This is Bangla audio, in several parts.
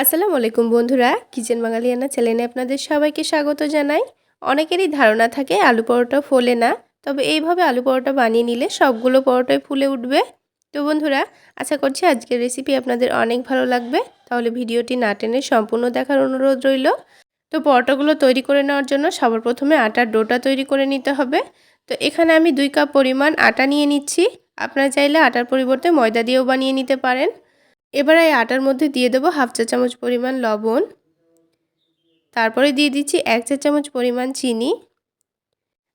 আসসালামু আলাইকুম বন্ধুরা, কিচেন বাঙালিয়ানা চ্যানেলে আপনাদের সবাইকে স্বাগত জানাই। অনেকেরই ধারণা থাকে আলু পরোটা ফোলে না, তবে এইভাবে আলু পরোটা বানিয়ে নিলে সবগুলো পরোটাই ফুলে উঠবে। তো বন্ধুরা, আশা করছি আজকের রেসিপি আপনাদের অনেক ভালো লাগবে। তাহলে ভিডিওটি না টেনে সম্পূর্ণ দেখার অনুরোধ রইল। তো পরোটাগুলো তৈরি করে নেওয়ার জন্য সবার প্রথমে আটার ডোটা তৈরি করে নিতে হবে। তো এখানে আমি দুই কাপ পরিমাণ আটা নিয়ে নিচ্ছি। আপনারা চাইলে আটার পরিবর্তে ময়দা দিয়েও বানিয়ে নিতে পারেন। এবার এই আটার মধ্যে দিয়ে দেবো হাফ চা চামচ পরিমাণ লবণ। তারপরে দিয়ে দিচ্ছি এক চা চামচ পরিমাণ চিনি।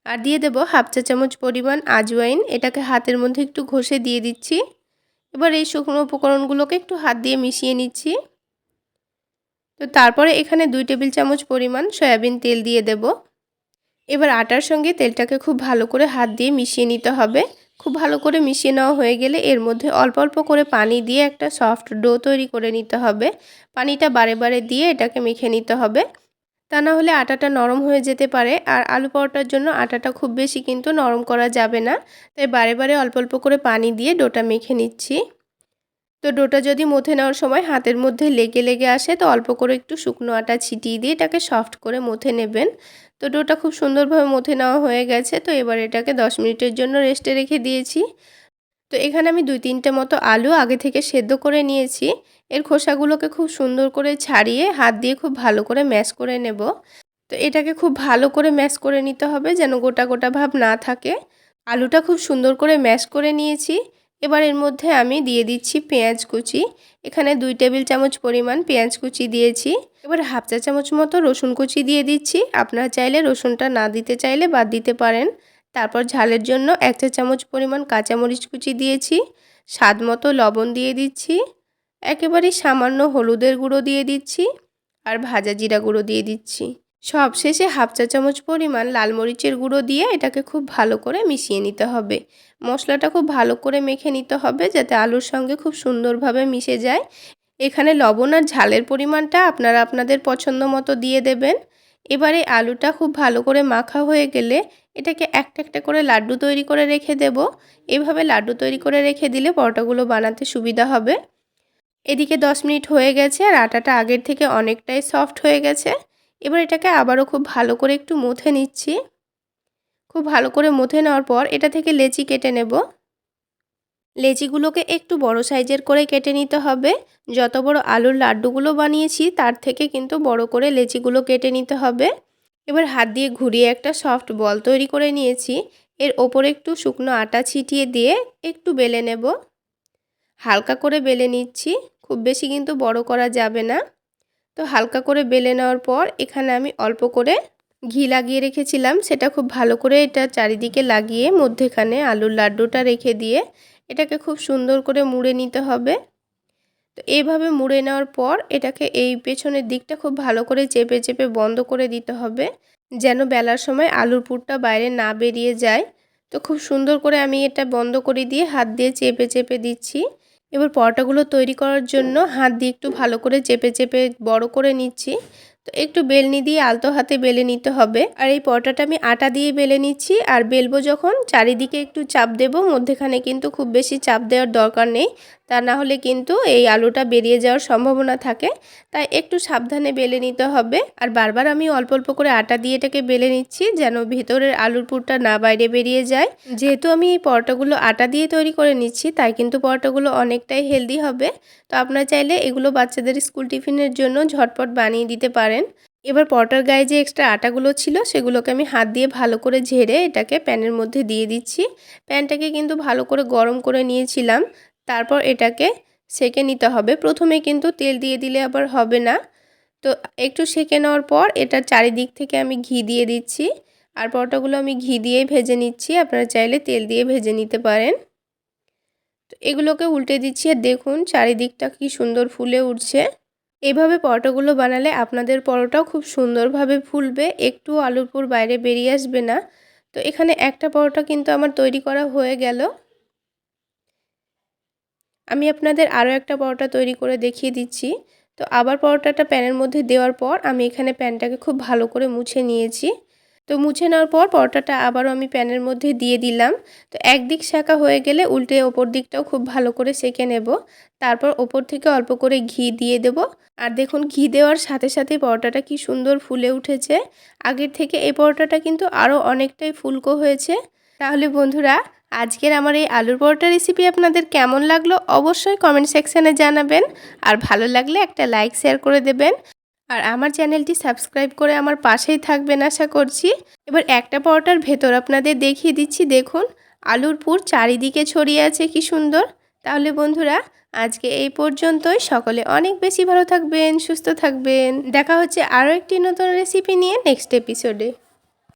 আর দিয়ে দেব হাফ চা চামচ পরিমাণ আজওয়াইন, এটাকে হাতের মধ্যে একটু ঘষে দিয়ে দিচ্ছি। এবার এই শুকনো উপকরণগুলোকে একটু হাত দিয়ে মিশিয়ে নিচ্ছি। তো তারপরে এখানে দুই টেবিল চামচ পরিমাণ সয়াবিন তেল দিয়ে দেব। এবার আটার সঙ্গে তেলটাকে খুব ভালো করে হাত দিয়ে মিশিয়ে নিতে হবে। খুব ভালো করে মিশিয়ে নেওয়া হয়ে গেলে এর মধ্যে অল্প অল্প করে পানি দিয়ে একটা সফট ডো তৈরি করে নিতে হবে। পানিটা বারে বারে দিয়ে এটাকে মেখে নিতে হবে। তা না হলে আটাটা নরম হয়ে যেতে পারে আর আলু পরোটার জন্য আটাটা খুব বেশি কিন্তু নরম করা যাবে না। তাই বারে বারে অল্প অল্প করে পানি দিয়ে ডোটা মেখে নিচ্ছি। তো ডোটা যদি মথে নেওয়ার সময় হাতের মধ্যে লেগে লেগে আসে, তো অল্প করে একটু শুকনো আটা ছিটিয়ে দিয়ে এটাকে সফট করে মথে নেবেন। তো ডোটা খুব সুন্দরভাবে মথে নেওয়া হয়ে গেছে, তো এবার এটাকে 10 মিনিটের জন্য রেস্টে রেখে দিয়েছি। তো এখানে আমি দুই তিনটে মতো আলু আগে থেকে সেদ্ধ করে নিয়েছি। এর খোসাগুলোকে খুব সুন্দর করে ছাড়িয়ে হাত দিয়ে খুব ভালো করে ম্যাশ করে নেব। তো এটাকে খুব ভালো করে ম্যাশ করে নিতে হবে যেন গোটা গোটা ভাব না থাকে। আলুটা খুব সুন্দর করে ম্যাশ করে নিয়েছি। এবার এর মধ্যে আমি দিয়ে দিচ্ছি পেঁয়াজ কুচি। এখানে দুই টেবিল চামচ পরিমাণ পেঁয়াজ কুচি দিয়েছি। এবার হাফ চা চামচ মতো রসুন কুচি দিয়ে দিচ্ছি। আপনারা চাইলে রসুনটা না দিতে চাইলে বাদ দিতে পারেন। তারপর ঝালের জন্য এক চা চামচ পরিমাণ কাঁচামরিচ কুচি দিয়েছি। স্বাদ মতো লবণ দিয়ে দিচ্ছি। একেবারেই সামান্য হলুদের গুঁড়ো দিয়ে দিচ্ছি। আর ভাজা জিরা গুঁড়ো দিয়ে দিচ্ছি। সব শেষে হাফ চা চামচ পরিমাণ লাল মরিচের গুঁড়ো দিয়ে এটাকে খুব ভালো করে মিশিয়ে নিতে হবে। মশলাটা খুব ভালো করে মেখে নিতে হবে যাতে আলুর সঙ্গে খুব সুন্দরভাবে মিশে যায়। এখানে লবণ আর ঝালের পরিমাণটা আপনারা আপনাদের পছন্দ মতো দিয়ে দেবেন। এবারে আলুটা খুব ভালো করে মাখা হয়ে গেলে এটাকে একটা একটা করে লাড্ডু তৈরি করে রেখে দেব। এভাবে লাড্ডু তৈরি করে রেখে দিলে পরোটাগুলো বানাতে সুবিধা হবে। এদিকে 10 মিনিট হয়ে গেছে আর আটাটা আগের থেকে অনেকটাই সফট হয়ে গেছে। এবার এটাকে আবারও খুব ভালো করে একটু মুথে নিচ্ছি। খুব ভালো করে মুথে নেওয়ার পর এটা থেকে লেচি কেটে নেব। লেচিগুলোকে একটু বড় সাইজের করে কেটে নিতে হবে। যত বড় আলুর লাড্ডুগুলো বানিয়েছি তার থেকে কিন্তু বড় করে লেচিগুলো কেটে নিতে হবে। এবার হাত দিয়ে ঘুরিয়ে একটা সফট বল তৈরি করে নিয়েছি। এর ওপরে একটু শুকনো আটা ছিটিয়ে দিয়ে একটু বেলে নেব। হালকা করে বেলে নিচ্ছি। খুব বেশি কিন্তু বড় করা যাবে না। তো হালকা করে বেলে নেওয়ার পর এখানে আমি অল্প করে ঘি লাগিয়ে রেখেছিলাম। সেটা খুব ভালো করে এটা চারিদিকে লাগিয়ে মধ্যেখানে আলুর লাড্ডুটা রেখে দিয়ে এটাকে খুব সুন্দর করে মুড়ে নিতে হবে। তো এইভাবে মুড়ে নেওয়ার পর এটাকে এই পেছনের দিকটা খুব ভালো করে চেপে চেপে বন্ধ করে দিতে হবে, যেন বেলার সময় আলুর পুরটা বাইরে না বেরিয়ে যায়। তো খুব সুন্দর করে আমি এটা বন্ধ করে দিয়ে হাত দিয়ে চেপে চেপে দিচ্ছি। এবার পরোটাগুলো তৈরি করার জন্য হাত দিয়ে একটু ভালো করে চেপে চেপে বড় করে নিচ্ছি। তো একটু বেলনি দিয়ে আলতো হাতে বেলে নিতে হবে। আর এই পরোটাটা আমি আটা দিয়ে বেলে নিচ্ছি। আর বেলবো যখন চারিদিকে একটু চাপ দেব, মধ্যেখানে কিন্তু খুব বেশি চাপ দেওয়ার দরকার নেই। তা না হলে কিন্তু এই আলুটা বেরিয়ে যাওয়ার সম্ভাবনা থাকে। তাই একটু সাবধানে বেলে নিতে হবে। আর বারবার আমি অল্প অল্প করে আটা দিয়ে এটাকে বেলে নিচ্ছি যেন ভেতরের আলুর পুরটা না বাইরে বেরিয়ে যায়। যেহেতু আমি এই পরোটাগুলো আটা দিয়ে তৈরি করে নিচ্ছি, তাই কিন্তু পরোটাগুলো অনেকটাই হেলদি হবে। তো আপনারা চাইলে এগুলো বাচ্চাদের স্কুল টিফিনের জন্য ঝটপট বানিয়ে দিতে পারেন। এবার পরোটার গায়ে যে এক্সট্রা আটাগুলো ছিল, সেগুলোকে আমি হাত দিয়ে ভালো করে ঝেড়ে এটাকে প্যানের মধ্যে দিয়ে দিচ্ছি। প্যানটাকে কিন্তু ভালো করে গরম করে নিয়েছিলাম। তারপর এটাকে সেকে নিতে হবে। প্রথমে কিন্তু তেল দিয়ে দিলে আবার হবে না। তো একটু সেকে নেওয়ার পর এটার চারিদিক থেকে আমি ঘি দিয়ে দিচ্ছি। আর পরোটাগুলো আমি ঘি দিয়েই ভেজে নিচ্ছি। আপনারা চাইলে তেল দিয়ে ভেজে নিতে পারেন। তো এগুলোকে উল্টে দিচ্ছি। আর দেখুন চারিদিকটা কি সুন্দর ফুলে উঠছে। এইভাবে পরোটাগুলো বানালে আপনাদের পরোটাও খুব সুন্দরভাবে ফুলবে। একটু আলুর পুর বাইরে বেরিয়ে আসবে না। তো এখানে একটা পরোটা কিন্তু আমার তৈরি করা হয়ে গেল। আমি আপনাদের আরও একটা পরোটা তৈরি করে দেখিয়ে দিচ্ছি। তো আবার পরোটাটা প্যানের মধ্যে দেওয়ার পর আমি এখানে প্যানটাকে খুব ভালো করে মুছে নিয়েছি। তো মুছে নেওয়ার পর পরোটাটা আবারও আমি প্যানের মধ্যে দিয়ে দিলাম। তো একদিক শাঁকা হয়ে গেলে উল্টে ওপর দিকটাও খুব ভালো করে সেঁকে নেব। তারপর ওপর থেকে অল্প করে ঘি দিয়ে দেব। আর দেখুন, ঘি দেওয়ার সাথে সাথে পরোটাটা কি সুন্দর ফুলে উঠেছে। আগের থেকে এই পরোটাটা কিন্তু আরও অনেকটাই ফুলকো হয়েছে। তাহলে বন্ধুরা আজকের আমার এই আলুর পরোটা রেসিপি আপনাদের কেমন লাগল অবশ্যই কমেন্ট সেকশানে জানাবেন। আর ভালো লাগলে একটা লাইক শেয়ার করে দেবেন। আর আমার চ্যানেলটি সাবস্ক্রাইব করে আমার পাশেই থাকবেন আশা করছি। এবার একটা পরোটার ভেতর আপনাদের দেখিয়ে দিচ্ছি, দেখুন। আলুর পুর চারিদিকে ছড়িয়ে আছে, কি সুন্দর। তাহলে বন্ধুরা, আজকে এই পর্যন্তই। সকলে অনেক বেশি ভালো থাকবেন, সুস্থ থাকবেন। দেখা হচ্ছে আরও একটি নতুন রেসিপি নিয়ে নেক্সট এপিসোডে